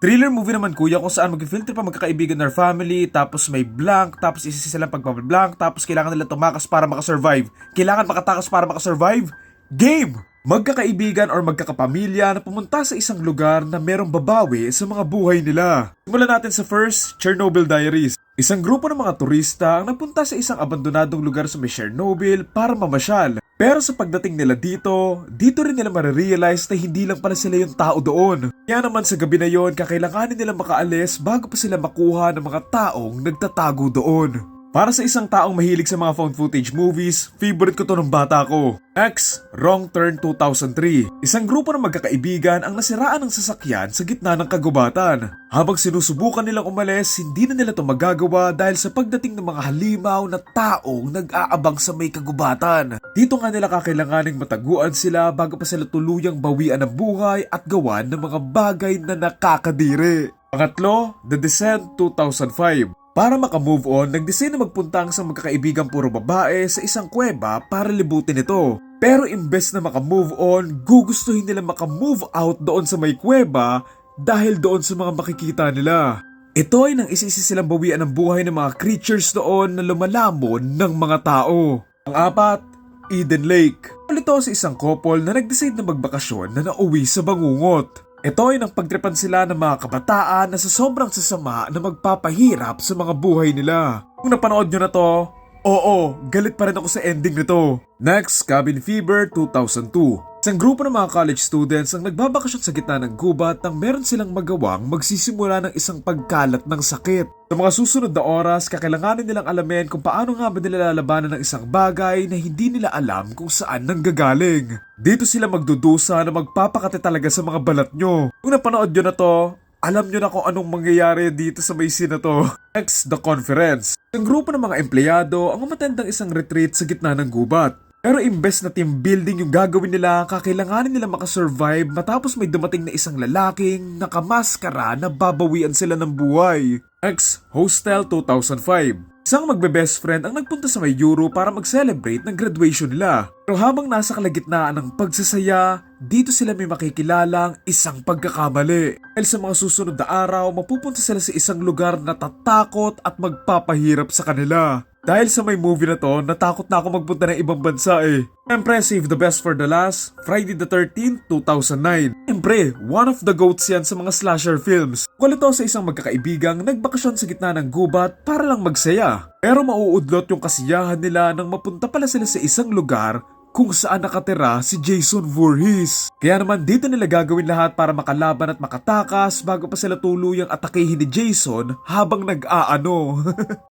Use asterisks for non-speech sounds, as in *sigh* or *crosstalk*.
Thriller movie naman kuya kung saan mag-filter pa magkakaibigan or family, tapos may blank, tapos isisi silang pagpapablank, tapos kailangan nila tumakas para makasurvive. Kailangan makatakas para makasurvive? Game! Magkakaibigan or magkakapamilya na pumunta sa isang lugar na merong babawi sa mga buhay nila. Simulan natin sa first, Chernobyl Diaries. Isang grupo ng mga turista ang nagpunta sa isang abandonadong lugar sa may Chernobyl para mamasyal. Pero sa pagdating nila dito, dito rin nila marirealize na hindi lang pala sila yung tao doon. Kaya naman sa gabi na yon, kakailanganin nila makaalis bago pa sila makuha ng mga taong nagtatago doon. Para sa isang taong mahilig sa mga found footage movies, favorite ko to ng bata ko. X, Wrong Turn 2003. Isang grupo ng magkakaibigan ang nasiraan ng sasakyan sa gitna ng kagubatan. Habang sinusubukan nilang umalis, hindi na nila to magagawa dahil sa pagdating ng mga halimaw na taong nag-aabang sa may kagubatan. Dito nga nila kakailanganing mataguan sila bago pa sila tuluyang bawian ng buhay at gawan ng mga bagay na nakakadiri. Pangatlo, The Descent 2005. Para makamove on, nag-decide na magpunta ang isang magkakaibigang puro babae sa isang kuweba para libutin ito. Pero imbes na makamove on, gugustuhin nila makamove out doon sa may kuweba dahil doon sa mga makikita nila. Ito ay nang isisi silang bawian ng buhay ng mga creatures doon na lumalamon ng mga tao. Ang apat, Eden Lake. Ito sa isang couple na nag-decide na magbakasyon na nauwi sa bangungot. Ito ay nang pagtripan sila ng mga kabataan na sa sobrang sasama na magpapahirap sa mga buhay nila. Kung napanood nyo na to, oo, galit pa rin ako sa ending nito. Next, Cabin Fever 2002. Isang grupo ng mga college students ang nagbabakasyon sa gitna ng gubat nang meron silang magawang magsisimula ng isang pagkalat ng sakit. Sa mga susunod na oras, kakailanganin nilang alamin kung paano nga ba nila lalabanan ng isang bagay na hindi nila alam kung saan nanggagaling. Dito sila magdudusa na magpapakate talaga sa mga balat nyo. Kung napanood nyo na to, alam nyo na kung anong mangyayari dito sa may scene na to. *laughs* Next, The Conference. Ang grupo ng mga empleyado ang umatendang isang retreat sa gitna ng gubat. Pero imbes na team building yung gagawin nila, kakailanganin nila makasurvive matapos may dumating na isang lalaking nakamaskara na babawian sila ng buhay. X Hostel 2005 Isang magbe-best friend ang nagpunta sa may Euro para mag-celebrate ng graduation nila. Pero habang nasa kalagitnaan ng pagsasaya, dito sila may makikilalang isang pagkakamali. Dahil sa mga susunod na araw, mapupunta sila sa isang lugar na tatakot at magpapahirap sa kanila. Dahil sa may movie na to, natakot na ako magpunta ng ibang bansa eh. Siyempre, save the best for the last, Friday the 13th, 2009. Siyempre, one of the goats yan sa mga slasher films. Kung ito sa isang magkakaibigang nagbakasyon sa gitna ng gubat para lang magsaya. Pero mauudlot yung kasiyahan nila nang mapunta pala sila sa isang lugar kung saan nakatira si Jason Voorhees. Kaya naman dito nila gagawin lahat para makalaban at makatakas bago pa sila tuluyang atakehin ni Jason habang nag-aano. *laughs*